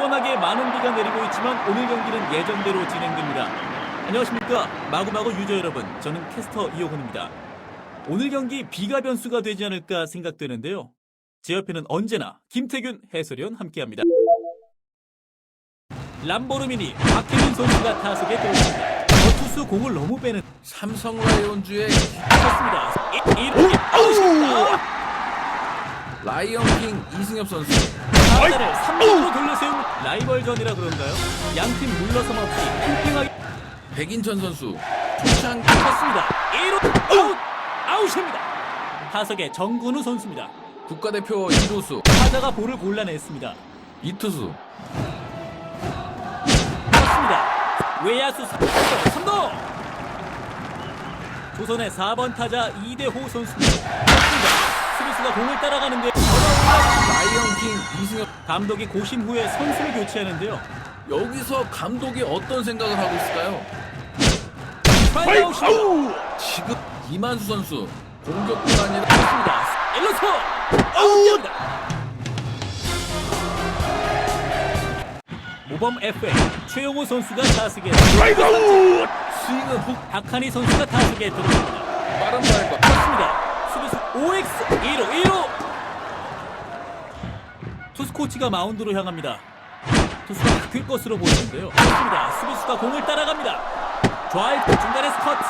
시원하게 많은 비가 내리고 있지만 오늘 경기는 예정대로 진행됩니다. 안녕하십니까 마구마구 유저 여러분 저는 캐스터 이호근입니다. 오늘 경기 비가 변수가 되지 않을까 생각되는데요. 제 옆에는 언제나 김태균 해설위원 함께합니다. 람보르미니 박혜민 선수가 타석에 들어옵니다. 저투수 공을 너무 빼는 삼성 라이온즈의. 이- 이렇게 아웃입니다. 라이언킹 이승엽 선수 타자를 3루로 돌려세운 라이벌전이라 그런가요? 양팀 물러섬 없이 팽팽하게 백인천 선수 초창기 쳤습니다. 1루 아웃! 아웃입니다. 타석에 정근우 선수입니다. 국가대표 2루수 타자가 볼을 골라냈습니다. 이투수 쳤습니다. 외야수 3루! 조선의 4번 타자 이대호 선수입니다. 수비수가 공을 따라가는데 라이언킹 이승엽 감독이 고심 후에 선수를 교체하는데요. 여기서 감독이 어떤 생각을 하고 있을까요? 파이아웃입니다. 지금 이만수 선수 공격뿐 아니라 습니다 일루소 아웃입니다. 모범 FA 최용호 선수가 타석에 훅 박한희 선수가 타석에 들어옵니다. 빠른 발과 쳤습니다. 수비수 OX 1루 1루 투수 코치가 마운드로 향합니다. 투수가 바뀔 것으로 보이는데요. 쳤습니다. 수비수가 공을 따라갑니다. 좌익 중간에 스커트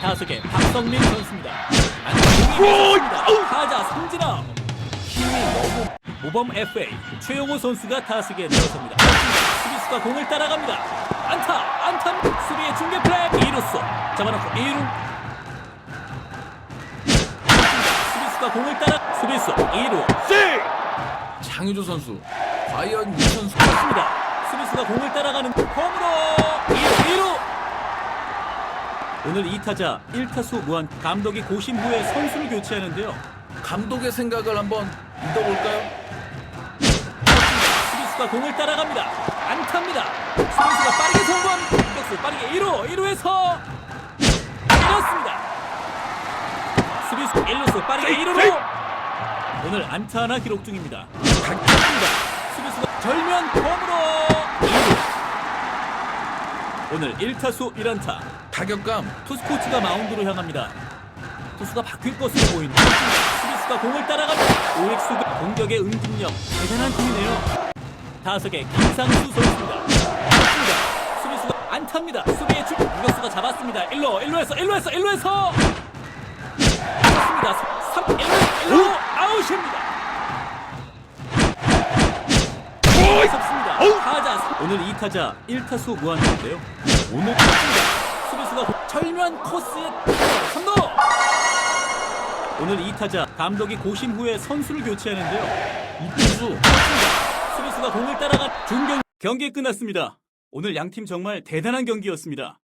타석에 박성민 선수입니다. 있습니다. 타자 성진아 힘이 너무 모범 FA 최용호 선수가 타석에 들어섭니다. 수비수가 공을 따라갑니다. 안타, 안타, 수비의 중계 플레이 2루수 잡아놓고 2루. 수비수가 공을 따라 수비수 2루 장유조 선수 과연 이 선수 습니다 수비수가 공을 따라가는 홈으로 2루, 2루. 오늘 2타자 1타수 무한 감독이 고심 후에 선수를 교체하는데요. 감독의 생각을 한번 믿어볼까요? 수비수가 공을 따라갑니다. 안타입니다. 수비수가 빠르게 성공합니다. 공격수 빠르게 1루, 1루에서 이렇습니다. 수비수 1루수 빠르게 1루로 오늘 안타 하나 기록 중입니다. 각입니다 수비수가 홈으로 2루. 오늘 1타수 1안타. 타격감 투수 코치가 마운드로 향합니다. 투수가 바뀔 것으로 보인다. 수비수가 공을 따라갑니다. OX가 공격의 응집력 대단한 팀이네요. 타석에 김상수 선수입니다. 맞습니다. 수비수가 안타입니다. 수비의 주 공격수가 잡았습니다. 1루, 1루에서 1루에서 1루에서 맞습니다. 3, 1루, 1루 아웃입니다. 무섭습니다. 타자 삼- 오늘 2타자 1타수 무한인데요. 오늘. 수비수가 고- 절묘한 코스에 3루. 오늘 2타자 감독이 고심 후에 선수를 교체하는데요. 이투수 수비수가 공을 따라가 중경 경기 끝났습니다. 오늘 양팀 정말 대단한 경기였습니다.